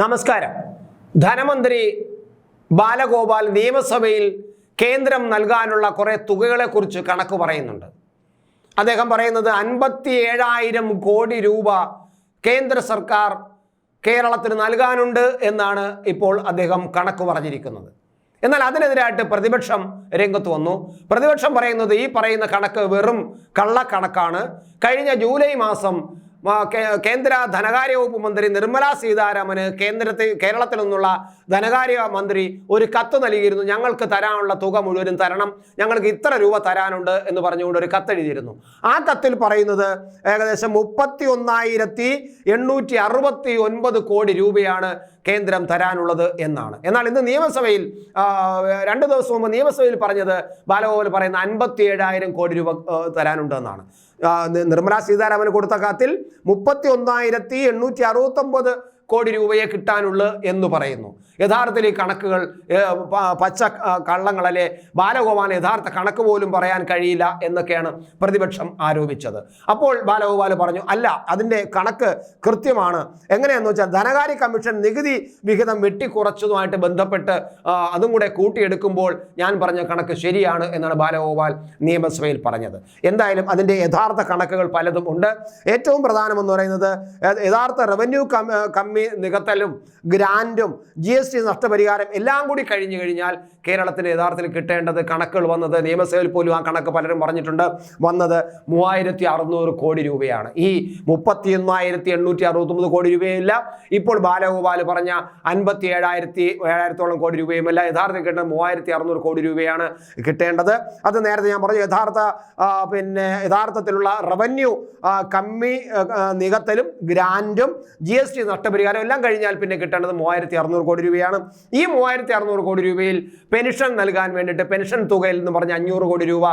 നമസ്കാരം. ധനമന്ത്രി ബാലഗോപാൽ നിയമസഭയിൽ കേന്ദ്രം നൽകാനുള്ള കുറേ തുകകളെക്കുറിച്ച് കണക്ക് പറയുന്നുണ്ട്. അദ്ദേഹം പറയുന്നത് അൻപത്തി ഏഴായിരം കോടി രൂപ കേന്ദ്ര സർക്കാർ കേരളത്തിന് നൽകാനുണ്ട് എന്നാണ് ഇപ്പോൾ അദ്ദേഹം കണക്ക് പറഞ്ഞിരിക്കുന്നത്. എന്നാൽ അതിനെതിരായിട്ട് പ്രതിപക്ഷം രംഗത്ത് വന്നു. പ്രതിപക്ഷം പറയുന്നത് ഈ പറയുന്ന കണക്ക് വെറും കള്ളക്കണക്കാണ്. കഴിഞ്ഞ ജൂലൈ മാസം കേന്ദ്ര ധനകാര്യ വകുപ്പ് മന്ത്രി നിർമ്മല സീതാരാമന് കേന്ദ്രത്തിൽ കേരളത്തിൽ നിന്നുള്ള ധനകാര്യ മന്ത്രി ഒരു കത്ത് നൽകിയിരുന്നു. ഞങ്ങൾക്ക് തരാനുള്ള തുക മുഴുവനും തരണം. ഞങ്ങൾക്ക് ഇത്ര രൂപ തരാനുണ്ട് എന്ന് പറഞ്ഞുകൊണ്ട് ഒരു കത്ത് എഴുതിയിരുന്നു. ആ കത്തിൽ പറയുന്നത് ഏകദേശം മുപ്പത്തി ഒന്നായിരത്തി എണ്ണൂറ്റി അറുപത്തി ഒൻപത് കോടി രൂപയാണ് കേന്ദ്രം തരാനുള്ളത് എന്നാണ്. എന്നാൽ ഇന്ന് നിയമസഭയിൽ രണ്ടു ദിവസം മുമ്പ് നിയമസഭയിൽ പറഞ്ഞത് ബാലഗോപാൽ പറയുന്ന അൻപത്തി ഏഴായിരം കോടി രൂപ തരാനുണ്ടെന്നാണ് നിർമ്മലാ സീതാരാമന് കൊടുത്ത കത്തിൽ മുപ്പത്തി ഒന്നായിരത്തി എണ്ണൂറ്റി അറുപത്തൊമ്പത് കോടി രൂപയെ കിട്ടാനുള്ളൂ എന്ന് പറയുന്നു. യഥാർത്ഥത്തിൽ ഈ കണക്കുകൾ പച്ച കള്ളങ്ങളല്ലേ ബാലഗോപാൽ യഥാർത്ഥ കണക്ക് പോലും പറയാൻ കഴിയില്ല എന്നൊക്കെയാണ് പ്രതിപക്ഷം ആരോപിച്ചത്. അപ്പോൾ ബാലഗോപാൽ പറഞ്ഞു അല്ല അതിന്റെ കണക്ക് കൃത്യമാണ്. എങ്ങനെയാണെന്ന് വെച്ചാൽ ധനകാര്യ കമ്മീഷൻ നികുതി വിഹിതം വെട്ടിക്കുറച്ചതുമായിട്ട് ബന്ധപ്പെട്ട് അതും കൂടെ കൂട്ടിയെടുക്കുമ്പോൾ ഞാൻ പറഞ്ഞ കണക്ക് ശരിയാണ് എന്നാണ് ബാലഗോപാൽ നിയമസഭയിൽ പറഞ്ഞത്. എന്തായാലും അതിന്റെ യഥാർത്ഥ കണക്കുകൾ പലതും ഉണ്ട്. ഏറ്റവും പ്രധാനമെന്ന് പറയുന്നത് യഥാർത്ഥ റവന്യൂ കം നികത്തലും ഗ്രാൻഡും ജി എസ് ടി നഷ്ടപരിഹാരം എല്ലാം കൂടി കഴിഞ്ഞു കഴിഞ്ഞാൽ കേരളത്തിന് യഥാർത്ഥത്തിൽ കിട്ടേണ്ടത് കണക്കുകൾ വന്നത് നിയമസഭയിൽ പോലും ആ കണക്ക് പലരും പറഞ്ഞിട്ടുണ്ട്. വന്നത് മൂവായിരത്തി അറുന്നൂറ് കോടി രൂപയാണ്. ഈ മുപ്പത്തി ഒന്നായിരത്തി എണ്ണൂറ്റി അറുപത്തൊമ്പത് കോടി രൂപയല്ല. ഇപ്പോൾ ബാലഗോപാൽ പറഞ്ഞ അൻപത്തി ഏഴായിരത്തി ഏഴായിരത്തോളം കോടി രൂപയുമല്ല. യഥാർത്ഥത്തിൽ കിട്ടുന്ന മൂവായിരത്തി അറുന്നൂറ് കോടി രൂപയാണ് കിട്ടേണ്ടത്. അത് നേരത്തെ ഞാൻ പറഞ്ഞു യഥാർത്ഥ പിന്നെ യഥാർത്ഥത്തിലുള്ള റവന്യൂ കമ്മി നികത്തലും ഗ്രാൻഡും ജി എസ് ടി നഷ്ടപരിഹാരം എല്ലാം കഴിഞ്ഞാൽ പിന്നെ കിട്ടേണ്ടത് മൂവായിരത്തി അറുന്നൂറ് കോടി രൂപയാണ്. ഈ മൂവായിരത്തി അറുന്നൂറ് കോടി രൂപയിൽ പെൻഷൻ നൽകാൻ വേണ്ടിയിട്ട് പെൻഷൻ തുകയിൽ എന്ന് പറഞ്ഞ അഞ്ഞൂറ് കോടി രൂപ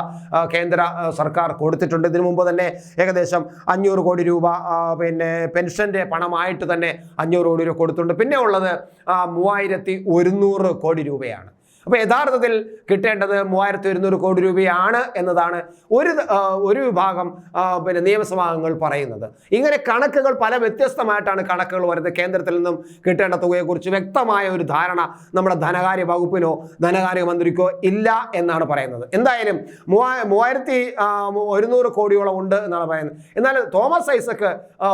കേന്ദ്ര സർക്കാർ കൊടുത്തിട്ടുണ്ട്. ഇതിനു മുമ്പ് തന്നെ ഏകദേശം അഞ്ഞൂറ് കോടി രൂപ പിന്നെ പെൻഷന്റെ പണമായിട്ട് തന്നെ അഞ്ഞൂറ് കോടി രൂപ കൊടുത്തിട്ടുണ്ട്. പിന്നെ ഉള്ളത് മൂവായിരത്തി ഒരുന്നൂറ് കോടി രൂപയാണ്. അപ്പോൾ യഥാർത്ഥത്തിൽ കിട്ടേണ്ടത് മൂവായിരത്തി ഒരുന്നൂറ് കോടി രൂപയാണ് എന്നതാണ് ഒരു ഒരു വിഭാഗം പിന്നെ നിയമസഭാംഗങ്ങൾ പറയുന്നത്. ഇങ്ങനെ കണക്കുകൾ പല വ്യത്യസ്തമായിട്ടാണ് കണക്കുകൾ വരുന്നത്. കേന്ദ്രത്തിൽ നിന്നും കിട്ടേണ്ട തുകയെക്കുറിച്ച് വ്യക്തമായ ഒരു ധാരണ നമ്മുടെ ധനകാര്യ വകുപ്പിനോ ധനകാര്യ മന്ത്രിക്കോ ഇല്ല എന്നാണ് പറയുന്നത്. എന്തായാലും മൂവാ- മൂവായിരത്തി ഒരുന്നൂറ് കോടിയോളം ഉണ്ട് എന്നാണ് പറയുന്നത്. എന്നാൽ തോമസ് ഐസക്ക്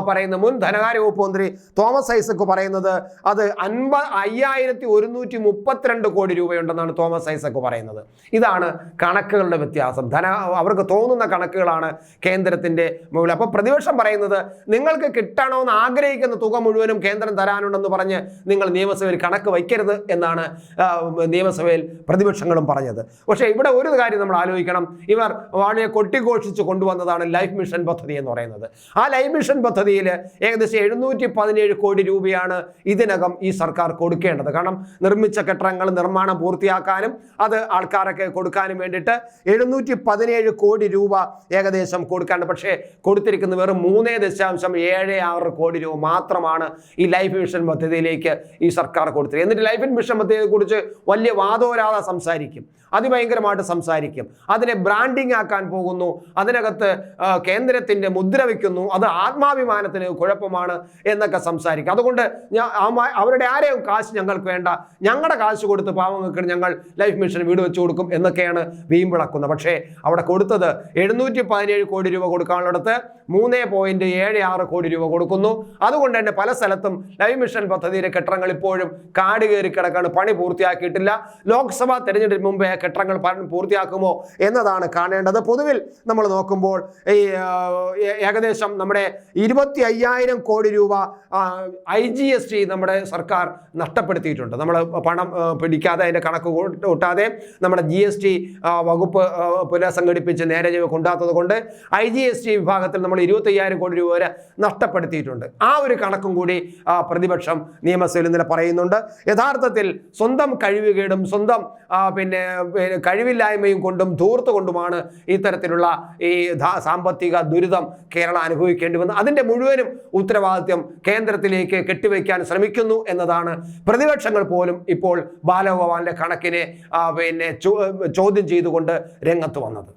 പറയുന്ന മുൻ ധനകാര്യ വകുപ്പ് മന്ത്രി തോമസ് ഐസക്ക് പറയുന്നത് അത് അൻപ അയ്യായിരത്തി ഒരുന്നൂറ്റി മുപ്പത്തിരണ്ട് കോടി രൂപയുണ്ടെന്നാണ് തോമസ് ഐസക്ക് പറയുന്നത്. ഇതാണ് കണക്കുകളുടെ വ്യത്യാസം. ധന അവർക്ക് തോന്നുന്ന കണക്കുകളാണ് കേന്ദ്രത്തിന്റെ മുകളിൽ. അപ്പോൾ പ്രതിപക്ഷം പറയുന്നത് നിങ്ങൾക്ക് കിട്ടണമെന്ന് ആഗ്രഹിക്കുന്ന തുക മുഴുവനും കേന്ദ്രം തരാനുണ്ടെന്ന് പറഞ്ഞ് നിങ്ങൾ നിയമസഭയിൽ കണക്ക് വയ്ക്കരുത് എന്നാണ് നിയമസഭയിൽ പ്രതിപക്ഷങ്ങളും പറഞ്ഞത്. പക്ഷേ ഇവിടെ ഒരു കാര്യം നമ്മൾ ആലോചിക്കണം. ഇവർ വളരെ കൊട്ടിഘോഷിച്ച് കൊണ്ടുവന്നതാണ് ലൈഫ് മിഷൻ പദ്ധതി എന്ന് പറയുന്നത്. ആ ലൈഫ് മിഷൻ പദ്ധതിയിൽ ഏകദേശം എഴുന്നൂറ്റി പതിനേഴ് കോടി രൂപയാണ് ഇതിനകം ഈ സർക്കാർ കൊടുക്കേണ്ടത്. കാരണം നിർമ്മിച്ച കെട്ടിടങ്ങൾ നിർമ്മാണം പൂർത്തിയാക്കാനും അത് ആൾക്കാരൊക്കെ കൊടുക്കാനും വേണ്ടിയിട്ട് എഴുന്നൂറ്റി പതിനേഴ് കോടി രൂപ ഏകദേശം കൊടുക്കാണ്ട് പക്ഷേ കൊടുത്തിരിക്കുന്ന വെറും മൂന്നേ ദശാംശം ഏഴ് ആറ് കോടി രൂപ മാത്രമാണ് ഈ ലൈഫ് മിഷൻ പദ്ധതിയിലേക്ക് ഈ സർക്കാർ കൊടുത്തത് എന്നിട്ട് ലൈഫ് മിഷൻ പദ്ധതിയെക്കുറിച്ച് വലിയ വാദോരാതെ സംസാരിക്കും. അതിഭയങ്കരമായിട്ട് സംസാരിക്കും. അതിനെ ബ്രാൻഡിങ് ആക്കാൻ പോകുന്നു. അതിനകത്ത് കേന്ദ്രത്തിന്റെ മുദ്ര വയ്ക്കുന്നു. അത് ആത്മാഭിമാനത്തിന് കുഴപ്പമാണ് എന്നൊക്കെ സംസാരിക്കും. അതുകൊണ്ട് അവരുടെ ആരെയും കാശ് ഞങ്ങൾക്ക് വേണ്ട. ഞങ്ങളുടെ കാശ് കൊടുത്ത് പാവങ്ങൾക്ക് ഞങ്ങൾ ലൈഫ് മിഷൻ വീട് വെച്ചു കൊടുക്കും എന്നൊക്കെയാണ് വീമ്പിളക്കുന്നത് പക്ഷേ അവിടെ കൊടുത്തത് എഴുന്നൂറ്റി പതിനേഴ് കോടി രൂപ കൊടുക്കാനുള്ളിടത്ത് മൂന്ന് പോയിന്റ് ഏഴ് ആറ് കോടി രൂപ കൊടുക്കുന്നു. അതുകൊണ്ട് തന്നെ പല സ്ഥലത്തും ലൈഫ് മിഷൻ പദ്ധതിയിലെ കെട്ടിടങ്ങൾ ഇപ്പോഴും കാട് കയറി കിടക്കാണ്. പണി പൂർത്തിയാക്കിയിട്ടില്ല. ലോക്സഭാ തെരഞ്ഞെടുപ്പിന് മുമ്പേ കെട്ടിടങ്ങൾ പൂർത്തിയാക്കുമോ എന്നതാണ് കാണേണ്ടത്. പൊതുവിൽ നമ്മൾ നോക്കുമ്പോൾ ഈ ഏകദേശം നമ്മുടെ ഇരുപത്തി അയ്യായിരം കോടി രൂപ ഐ ജി എസ് ടി നമ്മുടെ സർക്കാർ നഷ്ടപ്പെടുത്തിയിട്ടുണ്ട്. നമ്മൾ പണം പിടിക്കാതെ അതിന്റെ കണക്ക് കൂട്ട് കൂട്ടാതെ നമ്മുടെ ജി എസ് ടി വകുപ്പ് പുനഃസംഘടിപ്പിച്ച് നേരെ കൊണ്ടാത്തത് കൊണ്ട് ഐ ജി എസ് ടി വിഭാഗത്തിൽ നമ്മൾ ഇരുപത്തി അയ്യായിരം കോടി രൂപ വരെ നഷ്ടപ്പെടുത്തിയിട്ടുണ്ട്. ആ ഒരു കണക്കും കൂടി പ്രതിപക്ഷം നിയമസഭയിൽ ഇന്നലെ പറയുന്നുണ്ട്. യഥാർത്ഥത്തിൽ സ്വന്തം കഴിവുകേടും സ്വന്തം പിന്നെ കഴിവില്ലായ്മയും കൊണ്ടും ധൂർത്ത് കൊണ്ടുമാണ് ഇത്തരത്തിലുള്ള ഈ സാമ്പത്തിക ദുരിതം കേരളം അനുഭവിക്കേണ്ടി വന്നത്. അതിന്റെ മുഴുവനും ഉത്തരവാദിത്യം കേന്ദ്രത്തിലേക്ക് കെട്ടിവെക്കാൻ ശ്രമിക്കുന്നു എന്നതാണ്. പ്രതിപക്ഷങ്ങൾ പോലും ഇപ്പോൾ ബാലഗോപാലിന്റെ കണക്കിനെ പിന്നെ ചോദ്യം ചെയ്തുകൊണ്ട് രംഗത്ത് വന്നത്.